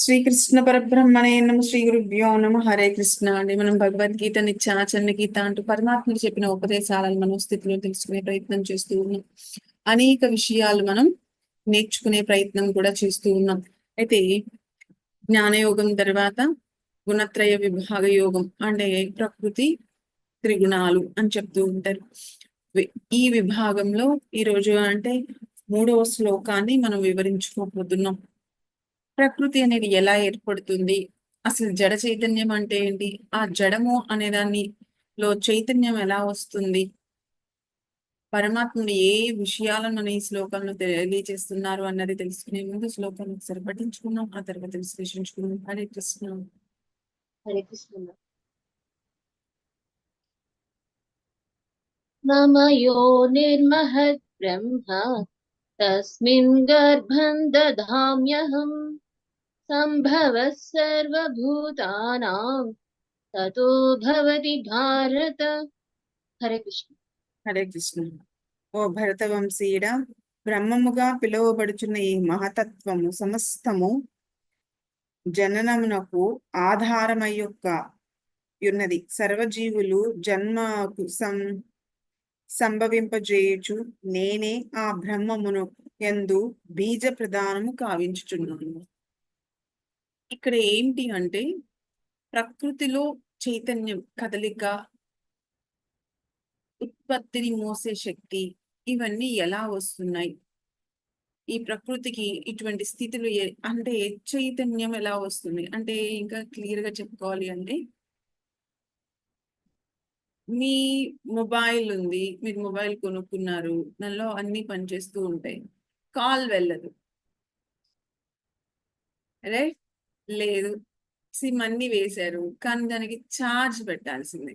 శ్రీకృష్ణ పరబ్రహ్మణే నమ శ్రీ గురుభ్యో నమ హరే కృష్ణ అండి. మనం భగవద్గీత నిత్యాచరణ గీత అంటూ పరమాత్ముడు చెప్పిన ఉపదేశాలను మనం స్థితిలో తెలుసుకునే ప్రయత్నం చేస్తూ ఉన్నాం. అనేక విషయాలు మనం నేర్చుకునే ప్రయత్నం కూడా చేస్తూ ఉన్నాం. అయితే జ్ఞానయోగం తర్వాత గుణత్రయ విభాగ యోగం అంటే ప్రకృతి త్రిగుణాలు అని చెప్తూ ఉంటారు. ఈ విభాగంలో ఈ రోజు అంటే మూడవ శ్లోకాన్ని మనం వివరించుకోబోతున్నాం. ప్రకృతి అనేది ఎలా ఏర్పడుతుంది? అసలు జడ చైతన్యం అంటే ఏంటి? ఆ జడము అనే దాన్ని లో చైతన్యం ఎలా వస్తుంది? పరమాత్ముడు ఏ విషయాలను మన ఈ శ్లోకంలో తెలియజేస్తున్నారు అన్నది తెలుసుకునే ముందు శ్లోకాన్ని ఒకసారి పఠించుకున్నాం ఆ తర్వాత విశ్లేషించుకున్నాం హరే కృష్ణ. హరే కృష్ణ. మమ యో బ్రహ్మ తస్మిన్ గర్భం దధామ్యహం సంభవ సర్వభూతానా తతో భారత హరే కృష్ణ హరే కృష్ణ ఓ భరతవంశీయుడ బ్రహ్మముగా పిలువబడుచున్న ఈ మహతత్వము సమస్తము జననమునకు ఆధారమై యొక్క ఉన్నది. సర్వజీవులు జన్మకు సం సంభవింపజేయుచు నేనే ఆ బ్రహ్మమును ఎందు బీజ ప్రధానము కావించుచున్నాను. ఇక్కడ ఏంటి అంటే ప్రకృతిలో చైతన్యం కదలిక ఉత్పత్తిని మోసే శక్తి ఇవన్నీ ఎలా వస్తున్నాయి? ఈ ప్రకృతికి ఇటువంటి స్థితులు అంటే చైతన్యం ఎలా వస్తుంది? అంటే ఇంకా క్లియర్గా చెప్పుకోవాలి అంటే మీ మొబైల్ ఉంది మీరు మొబైల్ కొనుక్కున్నారు దానిలో అన్ని పనిచేస్తూ ఉంటాయి. కాల్ వెళ్ళదు. రైట్ లేదు. సిమ్ అన్ని వేశారు కానీ దానికి ఛార్జ్ పెట్టాల్సిందే.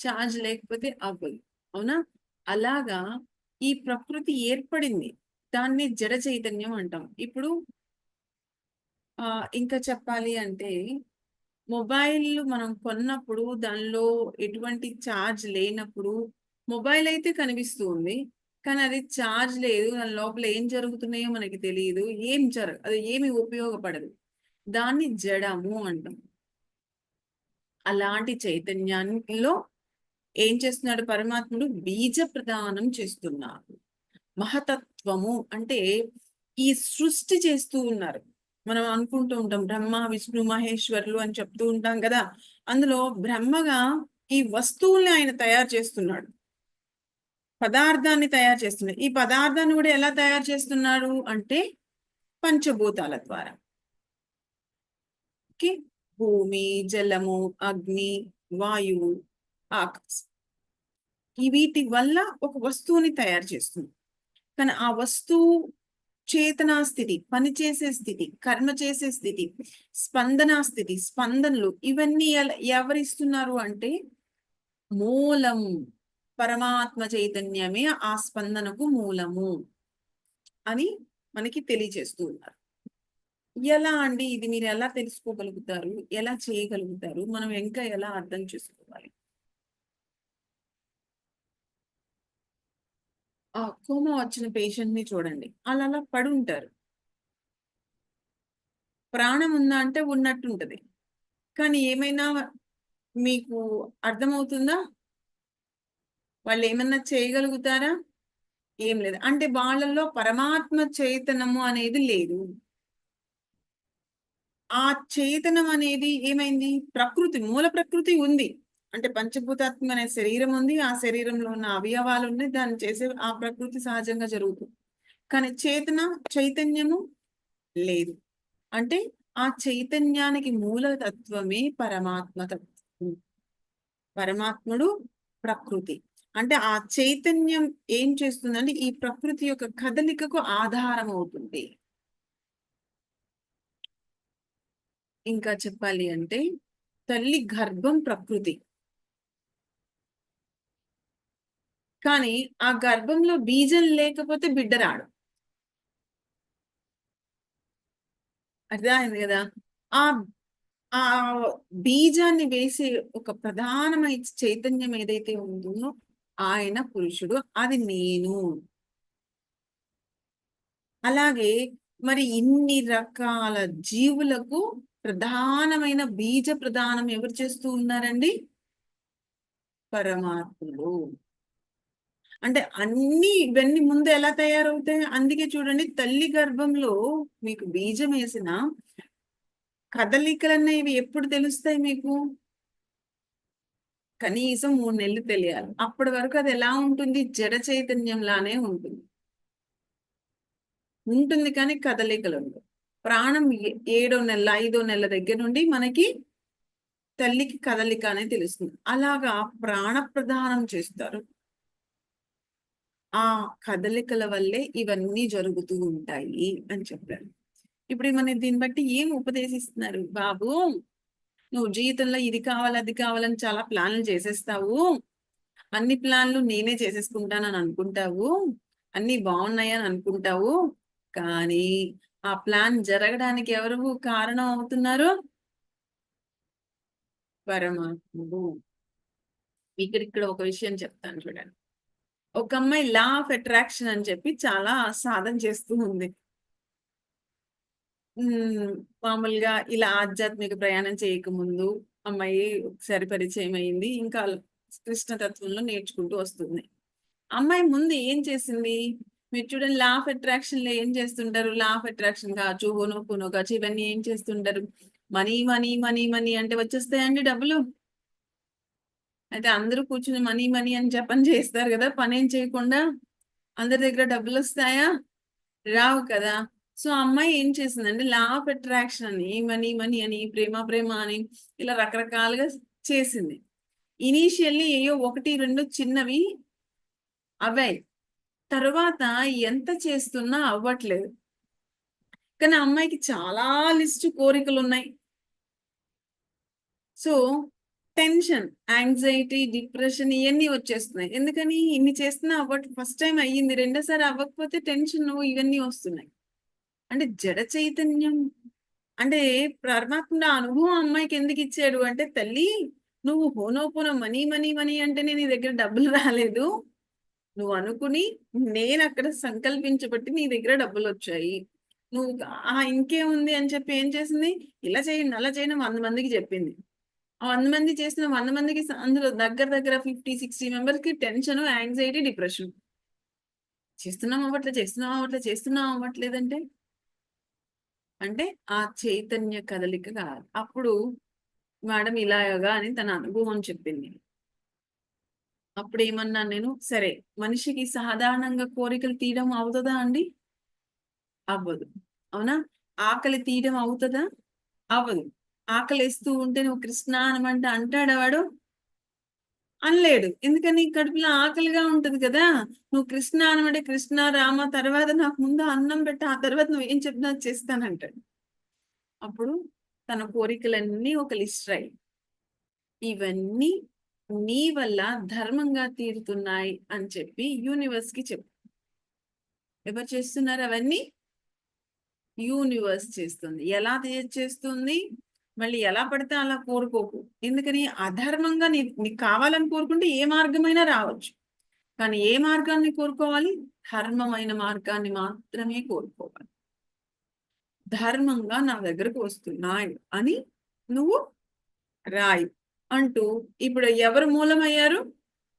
ఛార్జ్ లేకపోతే అవ్వదు అవునా? అలాగా ఈ ప్రకృతి ఏర్పడింది. దాన్ని జడ చైతన్యం అంటాం. ఇప్పుడు ఆ ఇంకా చెప్పాలి అంటే మొబైల్ మనం కొన్నప్పుడు దానిలో ఎటువంటి ఛార్జ్ లేనప్పుడు మొబైల్ అయితే కనిపిస్తూ ఉంది. కానీ అది ఛార్జ్ లేదు. దాని లోపల ఏం జరుగుతున్నాయో మనకి తెలియదు. ఏం జరగ అది ఏమి ఉపయోగపడదు. దాన్ని జడము అంటాం. అలాంటి చైతన్యంలో ఏం చేస్తున్నాడు పరమాత్ముడు? బీజ ప్రదానం చేస్తున్నారు మహతత్వము అంటే ఈ సృష్టి చేస్తూ ఉన్నారు. మనం అనుకుంటూ ఉంటాం బ్రహ్మ విష్ణు మహేశ్వరులు అని చెప్తూ ఉంటాం కదా. అందులో బ్రహ్మగా ఈ వస్తువుల్ని ఆయన తయారు చేస్తున్నాడు. పదార్థాన్ని తయారు చేస్తున్నాడు. ఈ పదార్థాన్ని కూడా ఎలా తయారు చేస్తున్నాడు అంటే పంచభూతాల ద్వారా. భూమి జలము అగ్ని వాయువు ఆకాశం. ఈ వీటి వల్ల ఒక వస్తువుని తయారు చేస్తుంది కానీ ఆ వస్తువు చేతనా స్థితి పని చేసే స్థితి కర్మ చేసే స్థితి స్పందనా స్థితి స్పందనలు ఇవన్నీ ఎవరిస్తున్నారు అంటే మూలం పరమాత్మ చైతన్యమే ఆ స్పందనకు మూలము అని మనకి తెలియజేస్తూ ఉన్నారు. ఎలా అండి? ఇది మీరు ఎలా తెలుసుకోగలుగుతారు? ఎలా చేయగలుగుతారు? మనం ఇంకా ఎలా అర్థం చేసుకోవాలి? కోమా వచ్చిన పేషెంట్ని చూడండి. అలా అలా పడి ఉంటారు ప్రాణం ఉందా అంటే ఉన్నట్టు ఉంటుంది కానీ ఏమైనా మీకు అర్థమవుతుందా? వాళ్ళు ఏమన్నా చేయగలుగుతారా? ఏం లేదు. అంటే వాళ్ళల్లో పరమాత్మ చైతన్యము అనేది లేదు. ఆ చైతన్యం అనేది ఏమైంది? ప్రకృతి మూల ప్రకృతి ఉంది. అంటే పంచభూతాత్మ అనే శరీరం ఉంది. ఆ శరీరంలో ఉన్న అవయవాలు ఉన్నాయి దాన్ని చేసే ఆ ప్రకృతి సహజంగా జరుగుతుంది. కానీ చేతన చైతన్యము లేదు. అంటే ఆ చైతన్యానికి మూల తత్వమే పరమాత్మ తత్వం. పరమాత్ముడు ప్రకృతి. అంటే ఆ చైతన్యం ఏం చేస్తుందంటే ఈ ప్రకృతి యొక్క కదలికకు ఆధారం అవుతుంది. ఇంకా చెప్పాలి అంటే తల్లి గర్భం ప్రకృతి. కానీ ఆ గర్భంలో బీజం లేకపోతే బిడ్డ రాడు. అర్థమైంది కదా? ఆ ఆ బీజాన్ని వేసే ఒక ప్రధానమైన చైతన్యం ఏదైతే ఉందో ఆయన పురుషుడు అది నేను. అలాగే మరి ఇన్ని రకాల జీవులకు ప్రధానమైన బీజ ప్రధానం ఎవరు చేస్తూ ఉన్నారండి? పరమాత్ముడు. అంటే అన్ని ఇవన్నీ ముందు ఎలా తయారవుతాయి? అందుకే చూడండి తల్లి గర్భంలో మీకు బీజం వేసిన కదలికలన్నా ఇవి ఎప్పుడు తెలుస్తాయి మీకు? కనీసం మూడు నెలలు తెలియాలి. అప్పటి వరకు అది ఎలా ఉంటుంది? జడ చైతన్యంలానే ఉంటుంది. ఉంటుంది కానీ కదలికలు ఉండవు. ప్రాణం ఏడో నెల ఐదో నెల దగ్గర నుండి మనకి తల్లికి కదలిక అనేది తెలుస్తుంది. అలాగా ప్రాణ ప్రదానం చేస్తారు. ఆ కదలికల వల్లే ఇవన్నీ జరుగుతూ ఉంటాయి అని చెప్పారు. ఇప్పుడు మన దీన్ని బట్టి ఏం ఉపదేశిస్తున్నారు? బాబు నువ్వు జీవితంలో ఇది కావాలి అది కావాలని చాలా ప్లాన్లు చేసేస్తావు. అన్ని ప్లాన్లు నేనే చేసేసుకుంటానని అనుకుంటావు. అన్ని బాగున్నాయని అనుకుంటావు. కానీ ఆ ప్లాన్ జరగడానికి ఎవరు కారణం అవుతున్నారు? పరమాత్ముడు. ఇక్కడ ఇక్కడ ఒక విషయం చెప్తాను చూడండి. ఒక అమ్మాయి లా ఆఫ్ అట్రాక్షన్ అని చెప్పి చాలా సాధన చేస్తూ ఉంది. మామూలుగా ఇలా ఆధ్యాత్మిక ప్రయాణం చేయకముందు అమ్మాయి ఒకసారి పరిచయం అయింది. ఇంకా కృష్ణతత్వంలో నేర్చుకుంటూ వస్తుంది. అమ్మాయి ముందు ఏం చేసింది? మీరు చూడండి లా ఆఫ్ అట్రాక్షన్లో ఏం చేస్తుంటారు? లా ఆఫ్ అట్రాక్షన్ కావచ్చు హోనో పునో కావచ్చు ఇవన్నీ ఏం చేస్తుంటారు? మనీ మనీ మనీ మనీ అంటే వచ్చేస్తాయండి డబ్బులు. అయితే అందరూ కూర్చుని మనీ మనీ అని చెప్పని చేస్తారు కదా పని ఏం చేయకుండా అందరి దగ్గర డబ్బులు వస్తాయా రావు కదా. సో అమ్మాయి ఏం చేసిందంటే లా ఆఫ్ అట్రాక్షన్ అని మనీ మనీ అని ప్రేమ ప్రేమ అని ఇలా రకరకాలుగా చేసింది. ఇనీషియల్లీ ఏయో ఒకటి రెండు చిన్నవి అవే. తర్వాత ఎంత చేస్తున్నా అవ్వట్లేదు. కానీ అమ్మాయికి చాలా లిస్ట్ కోరికలు ఉన్నాయి సో టెన్షన్ యాంగ్జైటీ డిప్రెషన్ ఇవన్నీ వచ్చేస్తున్నాయి. ఎందుకని? ఇన్ని చేస్తున్నా అవ్వట్ ఫస్ట్ టైం అయ్యింది. రెండోసారి అవ్వకపోతే టెన్షన్ ఇవన్నీ వస్తున్నాయి. అంటే జడ చైతన్యం. అంటే పరమాత్మ అనుభవం అమ్మాయికి ఎందుకు ఇచ్చాడు? అంటే తల్లి నువ్వు హోనోపోన మనీ మనీ మనీ అంటేనే నీ దగ్గర డబ్బులు రాలేదు. నువ్వు అనుకుని నేను అక్కడ సంకల్పించబట్టి నీ దగ్గర డబ్బులు వచ్చాయి. నువ్వు ఆ ఇంకేముంది అని చెప్పి ఏం చేసింది? ఇలా చేయండి అలా చేయండి వంద మందికి చెప్పింది. వంద మంది చేసిన వంద మందికి అందులో దగ్గర దగ్గర ఫిఫ్టీ సిక్స్టీ మెంబర్స్కి టెన్షన్ యాంగ్జైటీ డిప్రెషన్. చేస్తున్నాం అవ్వట్లే చేస్తున్నాం అవ్వట్లే చేస్తున్నాం అవ్వట్లేదంటే? అంటే ఆ చైతన్య కదలిక కాదు. అప్పుడు మేడం ఇలాగా అని తన అనుభవం చెప్పింది. అప్పుడు ఏమన్నా నేను సరే మనిషికి సాధారణంగా కోరికలు తీయడం అవుతుందా అండి? అవ్వదు. అవునా? ఆకలి తీయడం అవుతుందా? అవ్వదు. ఆకలిస్తూ ఉంటే నువ్వు కృష్ణ అనమంటే అంటాడా వాడు? అనలేడు. ఎందుకని కడుపులో ఆకలిగా ఉంటది కదా. నువ్వు కృష్ణ అనమంటే కృష్ణ రామ తర్వాత నాకు ముందు అన్నం పెట్ట ఆ తర్వాత నువ్వు ఏం చెప్పినా చేస్తానంటాడు అప్పుడు తన కోరికలన్నీ ఒక లిస్ట్ రాయి. ఇవన్నీ నీ వల్ల ధర్మంగా తీరుతున్నాయి అని చెప్పి యూనివర్స్కి చెప్పు. ఎవరు చేస్తున్నారు అవన్నీ? యూనివర్స్ చేస్తుంది. ఎలా చేస్తుంది? మళ్ళీ ఎలా పడితే అలా కోరుకోకు. ఎందుకని? అధర్మంగా నీ నీకు కావాలని కోరుకుంటే ఏ మార్గమైనా రావచ్చు. కానీ ఏ మార్గాన్ని కోరుకోవాలి? ధర్మమైన మార్గాన్ని మాత్రమే కోరుకోవాలి. ధర్మంగా నా దగ్గరకు వస్తున్నాయి అని నువ్వు రాయి అంటూ ఇప్పుడు ఎవరు మూలమయ్యారు?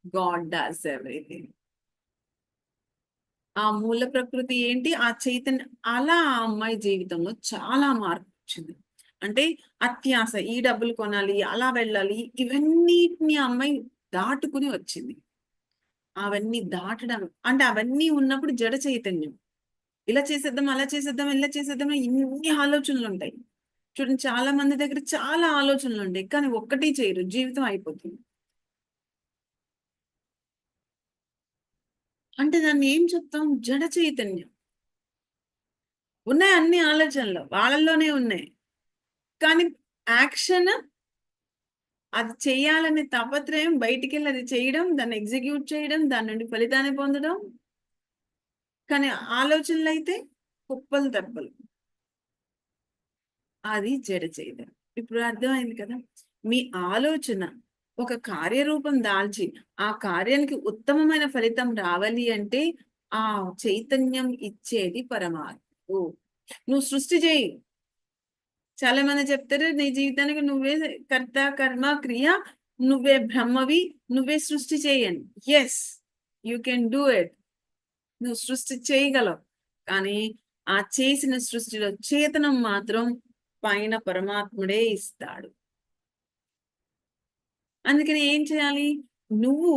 God DOS everything. ఆ మూల ప్రకృతి ఏంటి? ఆ చైతన్య. అలా ఆ అమ్మాయి జీవితంలో చాలా మార్పు వచ్చింది. అంటే అత్యాస ఈ డబ్బులు కొనాలి అలా వెళ్ళాలి ఇవన్నిటిని అమ్మాయి దాటుకుని వచ్చింది. అవన్నీ దాటడం అంటే అవన్నీ ఉన్నప్పుడు జడ చైతన్యం. ఇలా చేసేద్దాం అలా చేసేద్దాం ఇలా చేసేద్దాం ఇన్ని ఆలోచనలు ఉంటాయి. చూడండి చాలా మంది దగ్గర చాలా ఆలోచనలు ఉంటాయి కానీ ఒక్కటి చేయరు జీవితం అయిపోతుంది. అంటే దాన్ని ఏం చెప్తాం? జడ చైతన్యం. ఉన్నాయి అన్ని ఆలోచనలు వాళ్ళల్లోనే ఉన్నాయి. కానీ యాక్షన్ అది చేయాలనే తాపత్రయం బయటికి వెళ్ళి అది చేయడం దాన్ని ఎగ్జిక్యూట్ చేయడం దాని నుండి ఫలితాన్ని పొందడం. కానీ ఆలోచనలు అయితే కుప్పలు దెబ్బలు అది జడ చేయడం. ఇప్పుడు అర్థమైంది కదా? మీ ఆలోచన ఒక కార్యరూపం దాల్చి ఆ కార్యానికి ఉత్తమమైన ఫలితం రావాలి అంటే ఆ చైతన్యం ఇచ్చేది పరమాత్మ నువ్వు సృష్టి చేయి. చాలా మంది చెప్తారు నీ జీవితానికి నువ్వే కర్త కర్మ క్రియ నువ్వే బ్రహ్మవి నువ్వే సృష్టి చేయండి. Yes you can do it నువ్వు సృష్టి చేయగలవు. కానీ ఆ చేసిన సృష్టిలో చేతనం మాత్రం పైన పరమాత్ముడే ఇస్తాడు. అందుకని ఏం చేయాలి? నువ్వు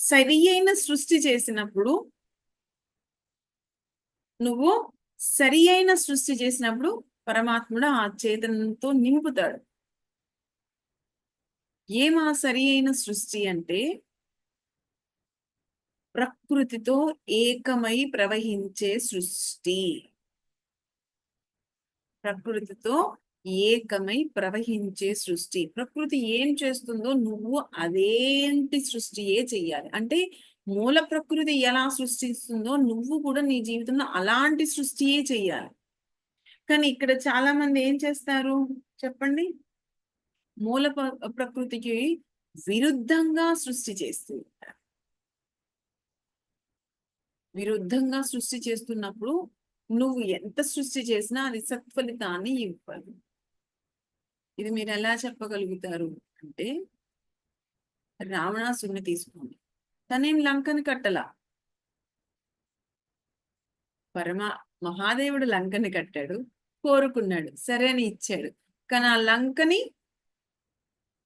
సరి అయిన సృష్టి చేసినప్పుడు నువ్వు సరి అయిన సృష్టి చేసినప్పుడు పరమాత్ముడు ఆ చేతనంతో నింపుతాడు. ఏమా సరి అయిన సృష్టి అంటే ప్రకృతితో ఏకమై ప్రవహించే సృష్టి. ప్రకృతితో ఏకమై ప్రవహించే సృష్టి. ప్రకృతి ఏం చేస్తుందో నువ్వు అదేంటి సృష్టియే చెయ్యాలి. అంటే మూల ప్రకృతి ఎలా సృష్టిస్తుందో నువ్వు కూడా నీ జీవితంలో అలాంటి సృష్టియే చెయ్యాలి. కానీ ఇక్కడ చాలా మంది ఏం చేస్తారు? చెప్పండి. మూల ప్ర- ప్రకృతికి విరుద్ధంగా సృష్టి చేస్తూ ఉంటారు. విరుద్ధంగా సృష్టి చేస్తున్నప్పుడు నువ్వు ఎంత సృష్టి చేసినా అది సత్ఫలితాన్ని ఇవ్వదు. ఇది మీరు ఎలా చెప్పగలుగుతారు అంటే రావణాసుని తీసుకోండి. తనేం లంకని కట్టలా? పరమ మహాదేవుడు లంకని కట్టాడు. కోరుకున్నాడు. సరే అని ఇచ్చాడు. కానీ ఆ లంకని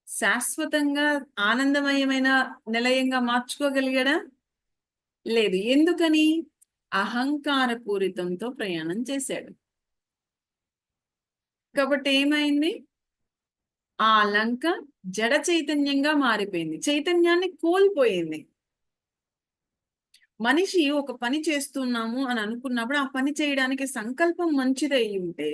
శాశ్వతంగా ఆనందమయమైన నిలయంగా మార్చుకోగలిగాడా? లేదు. ఎందుకని? అహంకార పూరితంతో ప్రయాణం చేశాడు. కాబట్టి ఏమైంది? ఆ లంక జడ చైతన్యంగా మారిపోయింది. చైతన్యాన్ని కోల్పోయింది. మనిషి ఒక పని చేస్తున్నాము అని అనుకున్నప్పుడు ఆ పని చేయడానికి సంకల్పం మంచిదై ఉంటే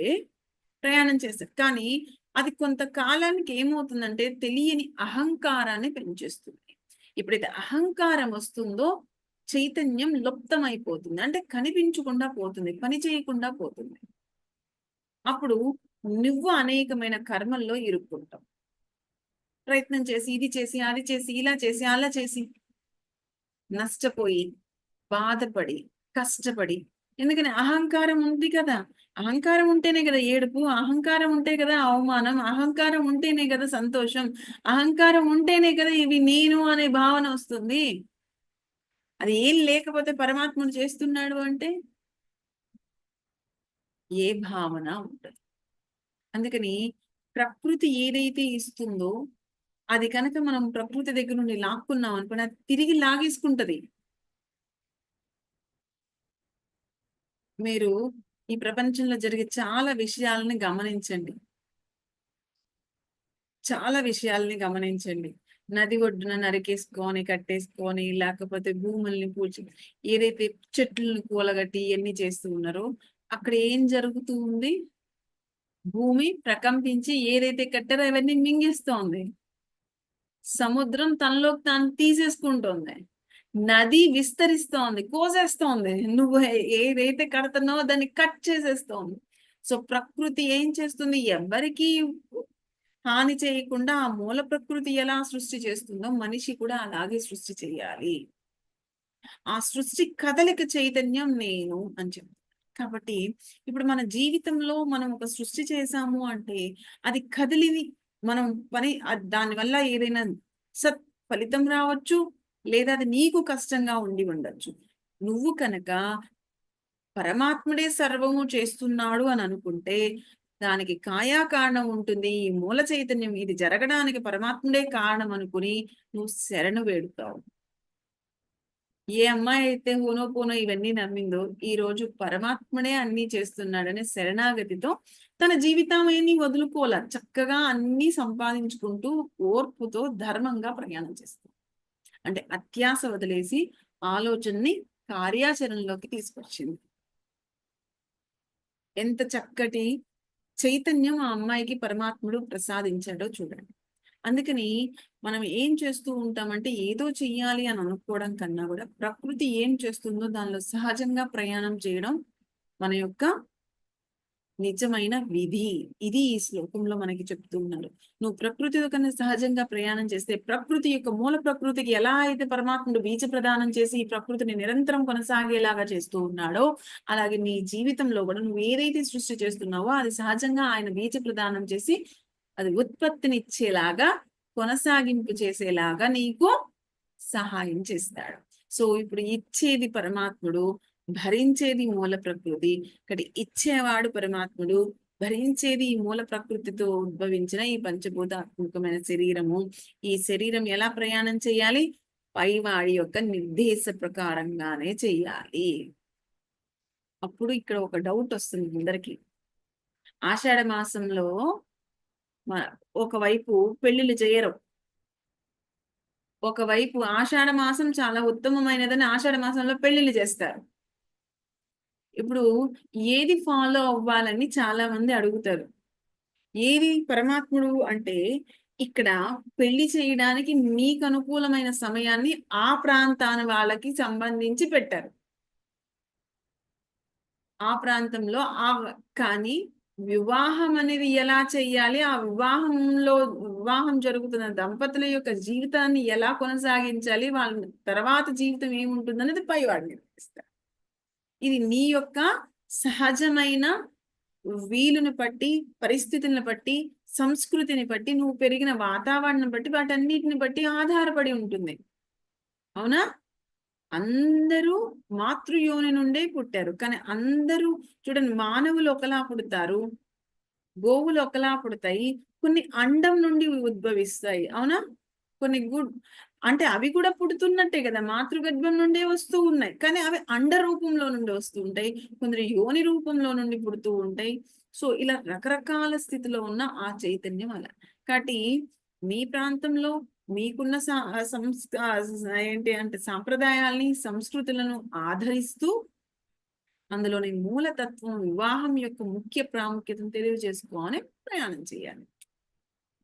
ప్రయాణం చేస్తారు. కానీ అది కొంతకాలానికి ఏమవుతుందంటే తెలియని అహంకారాన్ని పెంచేస్తుంది. ఎప్పుడైతే అహంకారం వస్తుందో చైతన్యం లుప్తమైపోతుంది. అంటే కనిపించకుండా పోతుంది పని చేయకుండా పోతుంది. అప్పుడు నువ్వు అనేకమైన కర్మల్లో ఇరుక్కుంటావు. ప్రయత్నం చేసి ఇది చేసి అది చేసి ఇలా చేసి అలా చేసి నష్టపోయి బాధపడి కష్టపడి. ఎందుకని? అహంకారం ఉంది కదా. అహంకారం ఉంటేనే కదా ఏడుపు అహంకారం ఉంటే కదా అవమానం అహంకారం ఉంటేనే కదా సంతోషం అహంకారం ఉంటేనే కదా ఇవి నేను అనే భావన వస్తుంది. అది ఏం లేకపోతే పరమాత్ముడు చేస్తున్నాడు అంటే? ఏ భావన ఉండదు. అందుకని ప్రకృతి ఏదైతే ఇస్తుందో అది కనుక మనం ప్రకృతి దగ్గర నుండి లాక్కున్నాం అనుకుని అది తిరిగి లాగేసుకుంటది. మీరు ఈ ప్రపంచంలో జరిగే చాలా విషయాలని గమనించండి. చాలా విషయాల్ని గమనించండి. నది ఒడ్డున నరికేసుకొని కట్టేసుకొని లేకపోతే భూముల్ని పూడ్చి ఏదైతే చెట్లను కూలగట్టి ఇవన్నీ చేస్తూ ఉన్నారో అక్కడ ఏం జరుగుతూ ఉంది? భూమి ప్రకంపించి ఏదైతే కట్టారో అవన్నీ మింగేస్తోంది. సముద్రం తనలోకి తాను తీసేసుకుంటోంది. నది విస్తరిస్తోంది కోసేస్తోంది. నువ్వు ఏదైతే కడుతున్నావో దాన్ని కట్ చేసేస్తోంది. సో ప్రకృతి ఏం చేస్తుంది? ఎవరికి హాని చేయకుండా ఆ మూల ప్రకృతి ఎలా సృష్టి చేస్తుందో మనిషి కూడా అలాగే సృష్టి చేయాలి. ఆ సృష్టి కదలిక చైతన్యం నేను అని చెప్తాను కాబట్టి ఇప్పుడు మన జీవితంలో మనం ఒక సృష్టి చేశాము అంటే అది కదిలిని మనం పని దానివల్ల ఏదైనా సత్ ఫలితం రావచ్చు లేదా అది నీకు కష్టంగా ఉండి ఉండొచ్చు. నువ్వు కనుక పరమాత్ముడే సర్వము చేస్తున్నాడు అని అనుకుంటే దానికి కాయా కారణం ఉంటుంది. ఈ మూల చైతన్యం ఇది జరగడానికి పరమాత్ముడే కారణం అనుకుని నువ్వు శరణు వేడుతావు. ఏ అమ్మాయి అయితే హోనో పోనో ఇవన్నీ నమ్మిందో ఈ రోజు పరమాత్ముడే అన్ని చేస్తున్నాడనే శరణాగతితో తన జీవితాన్ని వదులుకోలే చక్కగా అన్ని సంపాదించుకుంటూ ఓర్పుతో ధర్మంగా ప్రయాణం చేస్తుంది. అంటే అత్యాస వదిలేసి ఆలోచనని కార్యాచరణలోకి తీసుకొచ్చింది. ఎంత చక్కటి చైతన్యం ఆ అమ్మాయికి పరమాత్ముడు ప్రసాదించాడో చూడండి. అందుకని మనం ఏం చేస్తూ ఉంటామంటే ఏదో చెయ్యాలి అని అనుకోవడం కన్నా కూడా ప్రకృతి ఏం చేస్తుందో దానిలో సహజంగా ప్రయాణం చేయడం మన యొక్క నిజమైన విధి. ఇది ఈ శ్లోకంలో మనకి చెప్తూ ఉన్నారు. నువ్వు ప్రకృతితో కన్నా సహజంగా ప్రయాణం చేస్తే ప్రకృతి యొక్క మూల ప్రకృతికి ఎలా అయితే పరమాత్ముడు బీజ ప్రదానం చేసి ఈ ప్రకృతిని నిరంతరం కొనసాగేలాగా చేస్తూ ఉన్నాడో అలాగే నీ జీవితంలో కూడా నువ్వు ఏదైతే సృష్టి చేస్తున్నావో అది సహజంగా ఆయన బీజ ప్రదానం చేసి అది ఉత్పత్తినిచ్చేలాగా కొనసాగింపు చేసేలాగా నీకు సహాయం చేస్తాడు. సో ఇప్పుడు ఇచ్చేది పరమాత్ముడు భరించేది మూల ప్రకృతి. ఇక్కడ ఇచ్చేవాడు పరమాత్ముడు. భరించేది ఈ మూల ప్రకృతితో ఉద్భవించిన ఈ పంచభూతాత్మకమైన శరీరము. ఈ శరీరం ఎలా ప్రయాణం చేయాలి? పైవాడి యొక్క నిర్దేశ ప్రకారంగానే చెయ్యాలి అప్పుడు ఇక్కడ ఒక డౌట్ వస్తుంది అందరికి. ఆషాఢ మాసంలో ఒకవైపు పెళ్ళిళ్ళు చేయరు. ఒకవైపు ఆషాఢ మాసం చాలా ఉత్తమమైనదని ఆషాఢ మాసంలో పెళ్ళిళ్ళు చేస్తారు. ఇప్పుడు ఏది ఫాలో అవ్వాలని చాలా మంది అడుగుతారు. ఏది పరమాత్ముడు అంటే ఇక్కడ పెళ్ళి చేయడానికి మీకు అనుకూలమైన సమయాన్ని ఆ ప్రాంతాన వాళ్ళకి సంబంధించి పెట్టారు. ఆ ప్రాంతంలో ఆ కానీ వివాహం అనేది ఎలా చెయ్యాలి ఆ వివాహంలో వివాహం జరుగుతున్న దంపతుల యొక్క జీవితాన్ని ఎలా కొనసాగించాలి? వాళ్ళ తర్వాత జీవితం ఏముంటుందనేది పై వాడు ఇది నీ యొక్క సహజమైన వీలుని బట్టి పరిస్థితులను బట్టి సంస్కృతిని బట్టి నువ్వు పెరిగిన వాతావరణం బట్టి వాటన్నిటిని బట్టి ఆధారపడి ఉంటుంది. అవునా? అందరూ మాతృయోని నుండే పుట్టారు. కానీ అందరూ చూడండి మానవులు ఒకలా పుడతారు గోవులు ఒకలా పుడతాయి కొన్ని అండం నుండి ఉద్భవిస్తాయి. అవునా? కొన్ని గుడ్ అంటే అవి కూడా పుడుతున్నట్టే కదా మాతృగర్భం నుండే వస్తూ ఉన్నాయి. కానీ అవి అండ రూపంలో నుండి వస్తూ ఉంటాయి కొందరు యోని రూపంలో నుండి పుడుతూ ఉంటాయి. సో ఇలా రకరకాల స్థితిలో ఉన్న ఆ చైతన్యం అలా కాబట్టి మీ ప్రాంతంలో మీకున్న సా- సంస్క ఏంటి అంటే సాంప్రదాయాల్ని సంస్కృతులను ఆదరిస్తూ అందులోని మూలతత్వం వివాహం యొక్క ముఖ్య ప్రాముఖ్యతను తెలియజేసుకోవాలని ప్రయాణం చేయాలి.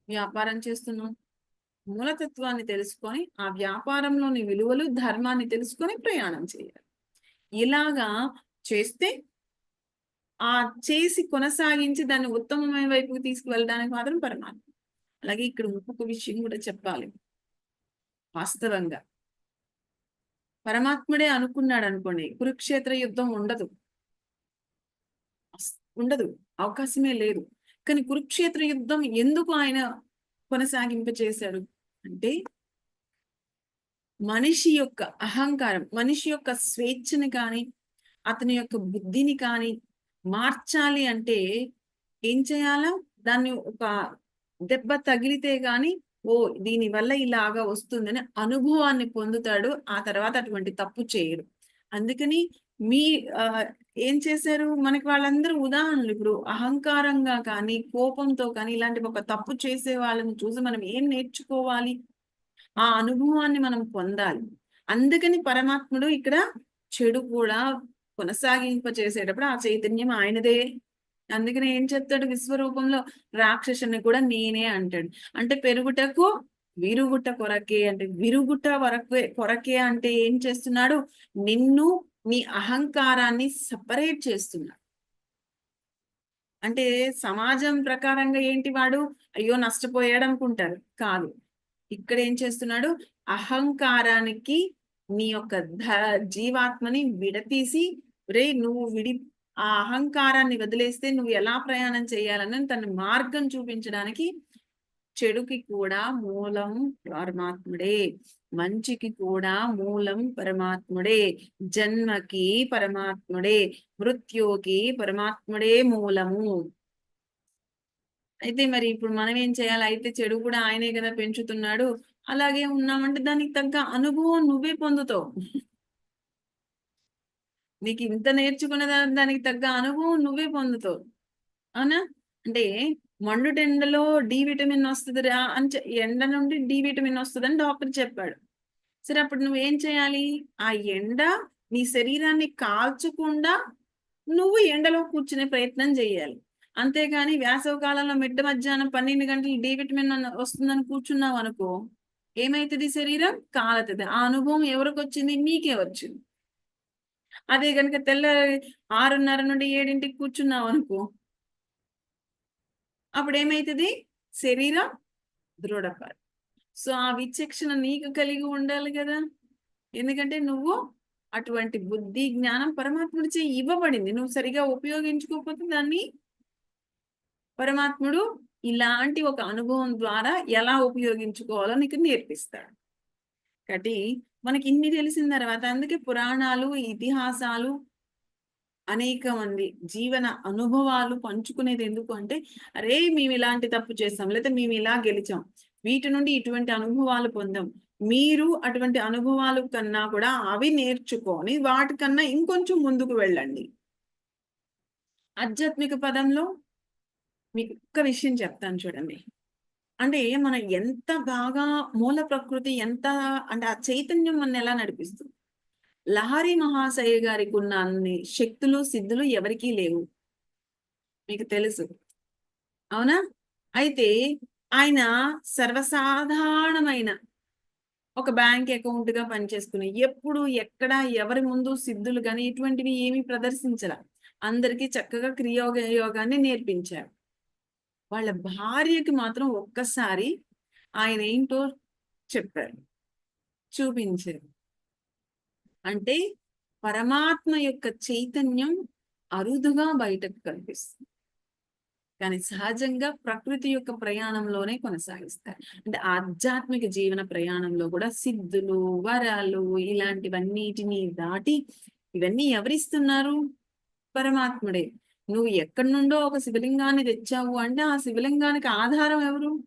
వ్యాపారం చేస్తున్నాం. మూలతత్వాన్ని తెలుసుకొని ఆ వ్యాపారంలోని విలువలు ధర్మాన్ని తెలుసుకొని ప్రయాణం చేయాలి. ఇలాగా చేస్తే ఆ చేసి కొనసాగించి దాన్ని ఉత్తమమైన వైపుకి తీసుకువెళ్ళడానికి మాత్రం పరమాత్మ అలాగే ఇక్కడ ఇంకొక విషయం కూడా చెప్పాలి. వాస్తవంగా. పరమాత్ముడే అనుకున్నాడు అనుకోండి కురుక్షేత్ర యుద్ధం ఉండదు. ఉండదు. అవకాశమే లేదు. కానీ కురుక్షేత్ర యుద్ధం ఎందుకు ఆయన కొనసాగింప చేశాడు అంటే మనిషి యొక్క అహంకారం మనిషి యొక్క స్వేచ్ఛని కానీ అతని యొక్క బుద్ధిని కానీ మార్చాలి అంటే ఏం చేయాలా? దాన్ని ఒక దెబ్బ తగిలితే గాని ఓ దీని వల్ల ఇలాగా వస్తుందని అనుభవాన్ని పొందుతాడు ఆ తర్వాత అటువంటి తప్పు చేయడు. అందుకని మీ ఏం చేశారు? మనకి వాళ్ళందరూ ఉదాహరణలు. ఇప్పుడు అహంకారంగా కానీ కోపంతో కానీ ఇలాంటి ఒక తప్పు చేసే వాళ్ళని చూసి మనం ఏం నేర్చుకోవాలి? ఆ అనుభవాన్ని మనం పొందాలి. అందుకని పరమాత్ముడు ఇక్కడ చెడు కూడా కొనసాగింప చేసేటప్పుడు ఆ చైతన్యం ఆయనదే. అందుకని ఏం చెప్తాడు విశ్వరూపంలో? రాక్షసుని కూడా నేనే అంటాడు. అంటే పెరుగుటకు విరుగుట కొరకే అంటే విరుగుట వరకే కొరకే అంటే ఏం చేస్తున్నాడు? నిన్ను నీ అహంకారాన్ని సపరేట్ చేస్తున్నాడు అంటే సమాజం ప్రకారంగా ఏంటి వాడు? అయ్యో నష్టపోయాడు అనుకుంటారు కాదు. ఇక్కడ ఏం చేస్తున్నాడు? అహంకారానికి నీ యొక్క జీవాత్మని విడతీసి రే నువ్వు విడి ఆ అహంకారాన్ని వదిలేస్తే నువ్వు ఎలా ప్రయాణం చేయాలని తన మార్గం చూపించడానికి చెడుకి కూడా మూలం పరమాత్ముడే. మంచికి కూడా మూలం పరమాత్ముడే జన్మకి పరమాత్ముడే మృత్యుకి పరమాత్ముడే మూలము. అయితే మరి ఇప్పుడు మనం ఏం చేయాలి? అయితే చెడు కూడా ఆయనే కదా పెంచుతున్నాడు. అలాగే ఉన్నామంటే దానికి తగ్గ అనుభవం నువ్వే పొందుతావు. నీకు ఇంత నేర్చుకున్న దానికి తగ్గ అనుభవం నువ్వే పొందుతావు. అవునా? అంటే మండుటెండలో డి విటమిన్ వస్తుందిరా అని ఎండ నుండి డి విటమిన్ వస్తుందని డాక్టర్ చెప్పాడు. సరే అప్పుడు నువ్వేం చేయాలి? ఆ ఎండ నీ శరీరాన్ని కాల్చకుండా నువ్వు ఎండలో కూర్చునే ప్రయత్నం చేయాలి. అంతేగాని వేసవి కాలంలో మిడ్డ మధ్యాహ్నం పన్నెండు గంటలు డి విటమిన్ వస్తుందని కూర్చున్నావు అనుకో ఏమైతుంది శరీరం? కాలతుంది. ఆ అనుభవం ఎవరికి వచ్చింది? నీకే వచ్చింది. అదే కనుక తెల్ల ఆరున్నర నుండి ఏడింటికి కూర్చున్నావు అనుకో అప్పుడు ఏమైతుంది శరీరం దృఢపడు సో ఆ విచక్షణ నీకు కలిగి ఉండాలి కదా. ఎందుకంటే నువ్వు అటువంటి బుద్ధి జ్ఞానం పరమాత్ముడిచే ఇవ్వబడింది. నువ్వు సరిగా ఉపయోగించుకోకపోతే దాన్ని పరమాత్ముడు ఇలాంటి ఒక అనుభవం ద్వారా ఎలా ఉపయోగించుకోవాలో నీకు నేర్పిస్తాడు. కాబట్టి మనకి ఇన్ని తెలిసిన తర్వాత అందుకే పురాణాలు ఇతిహాసాలు అనేక మంది జీవన అనుభవాలు పంచుకునేది ఎందుకు అంటే అరే మేము ఇలాంటి తప్పు చేస్తాం లేదా మేము ఇలా గెలిచాం. వీటి నుండి ఇటువంటి అనుభవాలు పొందాం. మీరు అటువంటి అనుభవాలు కన్నా కూడా అవి నేర్చుకొని వాటికన్నా ఇంకొంచెం ముందుకు వెళ్ళండి. ఆధ్యాత్మిక పదంలో మీకు ఒక్క విషయం చెప్తాను చూడండి. అంటే మనం ఎంత బాగా మూల ప్రకృతి ఎంత అంటే ఆ చైతన్యం మన ఎలా నడిపిస్తుంది? లహరి మహాశయ గారికి ఉన్న అన్ని శక్తులు సిద్ధులు ఎవరికీ లేవు. మీకు తెలుసు. అవునా? అయితే ఆయన సర్వసాధారణమైన ఒక బ్యాంక్ అకౌంట్గా పనిచేసుకుని ఎప్పుడు ఎక్కడ ఎవరి ముందు సిద్ధులు కానీ ఇటువంటివి ఏమి ప్రదర్శించల. అందరికీ చక్కగా క్రియోగ యోగాన్ని నేర్పించారు. వాళ్ళ భార్యకి మాత్రం ఒక్కసారి ఆయన ఏంటో చెప్పారు. చూపించారు. అంటే పరమాత్మ యొక్క చైతన్యం అరుదుగా బయటకు కనిపిస్తుంది. కానీ సహజంగా ప్రకృతి యొక్క ప్రయాణంలోనే కొనసాగిస్తారు. అంటే ఆధ్యాత్మిక జీవన ప్రయాణంలో కూడా సిద్ధులు వరాలు ఇలాంటివన్నిటిని దాటి ఇవన్నీ ఎవరిస్తున్నారు? పరమాత్ముడే. నువ్వు ఎక్కడి నుండో ఒక శివలింగాన్ని తెచ్చావు అంటే ఆ శివలింగానికి ఆధారం ఎవరు?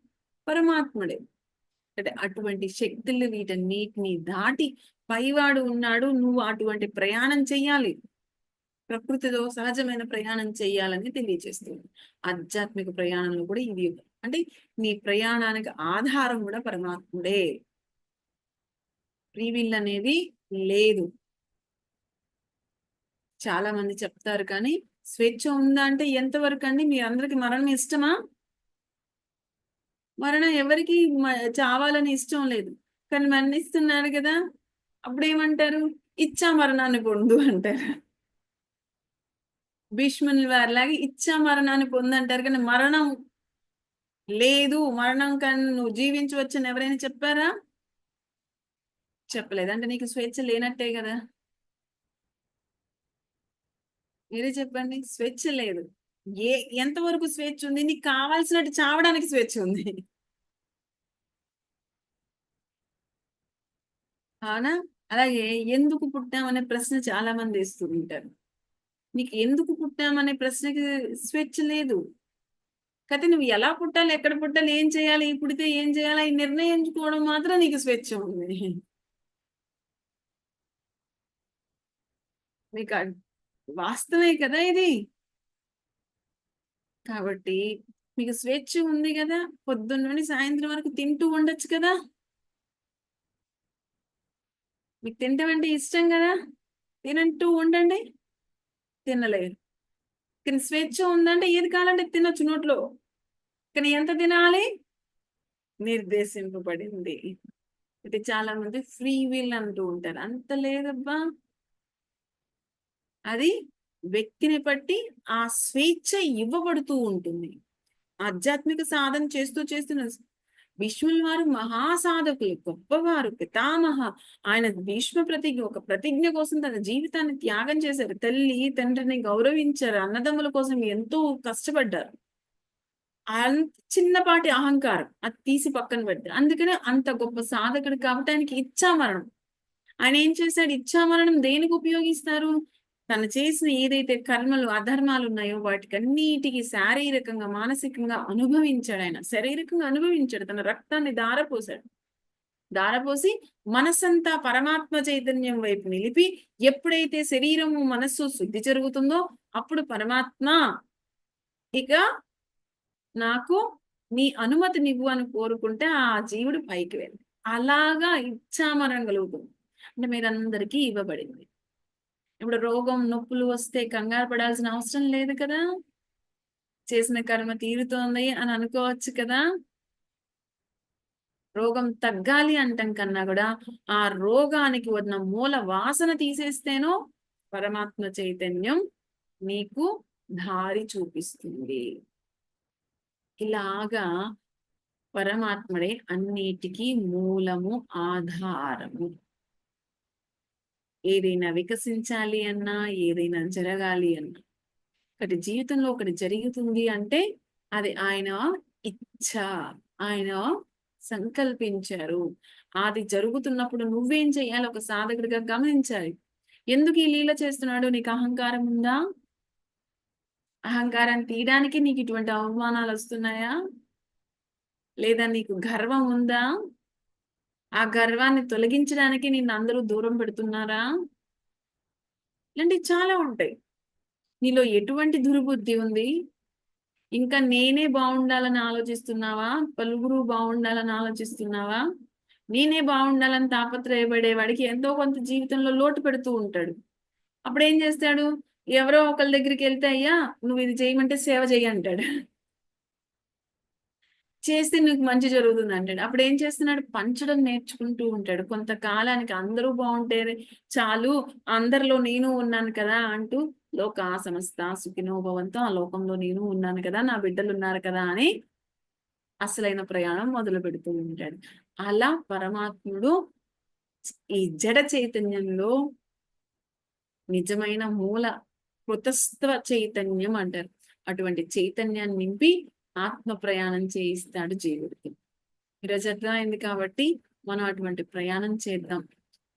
పరమాత్ముడే. అంటే అటువంటి శక్తులు వీటన్నిటిని దాటి పైవాడు ఉన్నాడు. నువ్వు అటువంటి ప్రయాణం చెయ్యాలి. ప్రకృతితో సహజమైన ప్రయాణం చేయాలని తెలియజేస్తుంది. ఆధ్యాత్మిక ప్రయాణంలో కూడా ఇది అంటే నీ ప్రయాణానికి ఆధారం కూడా పరమాత్ముడే. ఫ్రీవిల్ అనేది లేదు. చాలా మంది చెప్తారు కానీ స్వేచ్ఛ ఉందా అంటే ఎంతవరకు అండి? మీ అందరికి మరణం ఇష్టమా? మరణం ఎవరికి మ- చావాలని ఇష్టం లేదు. కానీ మరణిస్తున్నారు కదా. అప్పుడేమంటారు? ఇచ్చా మరణాన్ని పొందు అంటారు. భీష్ముని వారిలాగా ఇచ్చా మరణాన్ని పొందంటారు. కానీ మరణం లేదు. మరణం కన్నా నువ్వు జీవించవచ్చని ఎవరైనా చెప్పారా? చెప్పలేదు. అంటే నీకు స్వేచ్ఛ లేనట్టే కదా. మీరే చెప్పండి. స్వేచ్ఛ లేదు. ఏ ఎంతవరకు స్వేచ్ఛ ఉంది? నీకు కావాల్సినట్టు చావడానికి స్వేచ్ఛ ఉంది. అవునా? అలాగే ఎందుకు పుట్టామనే ప్రశ్న చాలా మంది వేస్తూ ఉంటారు. నీకు ఎందుకు పుట్టామనే ప్రశ్నకి స్వేచ్ఛ లేదు. కాకపోతే నువ్వు ఎలా పుట్టాలి ఎక్కడ పుట్టాలి ఏం చేయాలి పుడితే ఏం చేయాలి ఈ నిర్ణయించుకోవడం మాత్రం నీకు స్వేచ్ఛ ఉంది. మీకు వాస్తవే కదా ఇది? కాబట్టి మీకు స్వేచ్ఛ ఉంది కదా పొద్దున్న నుండి సాయంత్రం వరకు తింటూ ఉండొచ్చు కదా? మీకు తింటామంటే ఇష్టం కదా? తినంటూ ఉండండి. తినలేరు కానీ స్వేచ్ఛ ఉందంటే ఏది కావాలంటే తినొచ్చు నోట్లో. కానీ ఎంత తినాలి? నిర్దేశింపబడింది. ఇది చాలా మంది ఫ్రీ విల్ అంటూ ఉంటారు. అంత లేదబ్బా. అది వ్యక్తిని బట్టి ఆ స్వేచ్ఛ ఇవ్వబడుతూ ఉంటుంది. ఆధ్యాత్మిక సాధన చేస్తూ చేస్తున్న భీష్ముల వారు మహాసాధకులు గొప్పవారు పితామహ. ఆయన భీష్మ ప్రతిజ్ఞ ఒక ప్రతిజ్ఞ కోసం తన జీవితాన్ని త్యాగం చేశారు. తల్లి తండ్రిని గౌరవించారు. అన్నదమ్ముల కోసం ఎంతో కష్టపడ్డారు. అంత చిన్నపాటి అహంకారం అది తీసి పక్కన పెట్టారు. అందుకనే అంత గొప్ప సాధకుడు కాబట్టి ఆయనకి ఇచ్చామరణం. ఆయన ఏం చేశాడు? ఇచ్చామరణం దేనికి ఉపయోగిస్తారు? తను చేసిన ఏదైతే కర్మలు అధర్మాలు ఉన్నాయో వాటికన్నిటికీ శారీరకంగా మానసికంగా అనుభవించాడు ఆయన. శారీరకంగా అనుభవించాడు. తన రక్తాన్ని దారపోసాడు దారపోసి మనసంతా పరమాత్మ చైతన్యం వైపు నిలిపి ఎప్పుడైతే శరీరము మనస్సు శుద్ధి జరుగుతుందో అప్పుడు పరమాత్మ ఇక నాకు నీ అనుమతి నివ్వు అని కోరుకుంటే ఆ జీవుడు పైకి వెళ్ళి అలాగా ఇచ్చామరం కలుగుతుంది. అంటే మీరందరికీ ఇవ్వబడింది. ఇప్పుడు రోగం నొప్పులు వస్తే కంగారు పడాల్సిన అవసరం లేదు కదా? చేసిన కర్మ తీరుతోంది అని అనుకోవచ్చు కదా? రోగం తగ్గాలి అంటాం కన్నా కూడా ఆ రోగానికి ఉన్న మూల వాసన తీసేస్తేనో పరమాత్మ చైతన్యం నీకు దారి చూపిస్తుంది. ఇలాగా పరమాత్ముడే అన్నిటికీ మూలము ఆధారము. ఏదైనా వికసించాలి అన్నా ఏదైనా జరగాలి అన్నా. ఒకటి జీవితంలో ఒకటి జరుగుతుంది అంటే అది ఆయన ఇచ్చ ఆయన సంకల్పించారు. అది జరుగుతున్నప్పుడు నువ్వేం చేయాలి? ఒక సాధకుడిగా గమనించాలి. ఎందుకు ఈ లీల చేస్తున్నాడు? నీకు అహంకారం ఉందా? అహంకారం తీయడానికి నీకు ఇటువంటి అవమానాలు వస్తున్నాయా? లేదా నీకు గర్వం ఉందా? ఆ గర్వాన్ని తొలగించడానికి నిన్ను అందరూ దూరం పెడుతున్నారా? ఇలాంటివి చాలా ఉంటాయి. నీలో ఎటువంటి దుర్బుద్ధి ఉంది? ఇంకా నేనే బాగుండాలని ఆలోచిస్తున్నావా? పలువురు బాగుండాలని ఆలోచిస్తున్నావా? నేనే బాగుండాలని తాపత్రయపడేవాడికి ఎంతో కొంత జీవితంలో లోటు పెడుతూ ఉంటాడు. అప్పుడు ఏం చేస్తాడు? ఎవరో ఒకళ్ళ దగ్గరికి వెళ్తే అయ్యా నువ్వు ఇది చేయమంటే సేవ చెయ్యి అంటాడు. చేస్తే నీకు మంచి జరుగుతుంది అంటాడు. అప్పుడు ఏం చేస్తున్నాడు? పంచడం నేర్చుకుంటూ ఉంటాడు. కొంతకాలానికి అందరూ బాగుంటే చాలు అందరిలో నేను ఉన్నాను కదా అంటూ లోక సమస్త సుఖినోభవంతో ఆ లోకంలో నేను ఉన్నాను కదా నా బిడ్డలు ఉన్నారు కదా అని అసలైన ప్రయాణం మొదలు పెడుతూ ఉంటాడు. అలా పరమాత్ముడు ఈ జడ చైతన్యంలో నిజమైన మూల కృతస్థ చైతన్యం అంటారు. అటువంటి చైతన్యాన్ని నింపి ఆత్మ ప్రయాణం చేయిస్తాడు జీవుడికి. ఈరోజు అర్థమైంది కాబట్టి మనం అటువంటి ప్రయాణం చేద్దాం.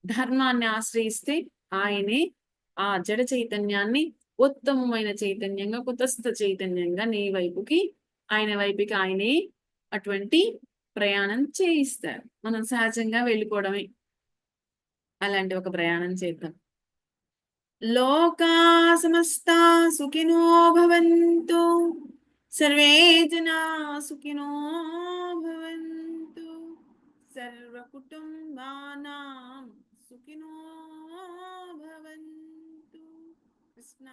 ధర్మాన్ని ఆశ్రయిస్తే ఆయనే ఆ జడ చైతన్యాన్ని ఉత్తమమైన చైతన్యంగా కుతస్థ చైతన్యంగా నీ వైపుకి ఆయన వైపుకి ఆయనే అటువంటి ప్రయాణం చేయిస్తారు. మనం సహజంగా వెళ్ళిపోవడమే. అలాంటి ఒక ప్రయాణం చేద్దాం. లోకా సమస్త సుఖినో భవంతు. సర్వే జనా సుఖినో భవంతు సర్వ కుటుంబానాం సుఖినో భవంతు కృష్ణ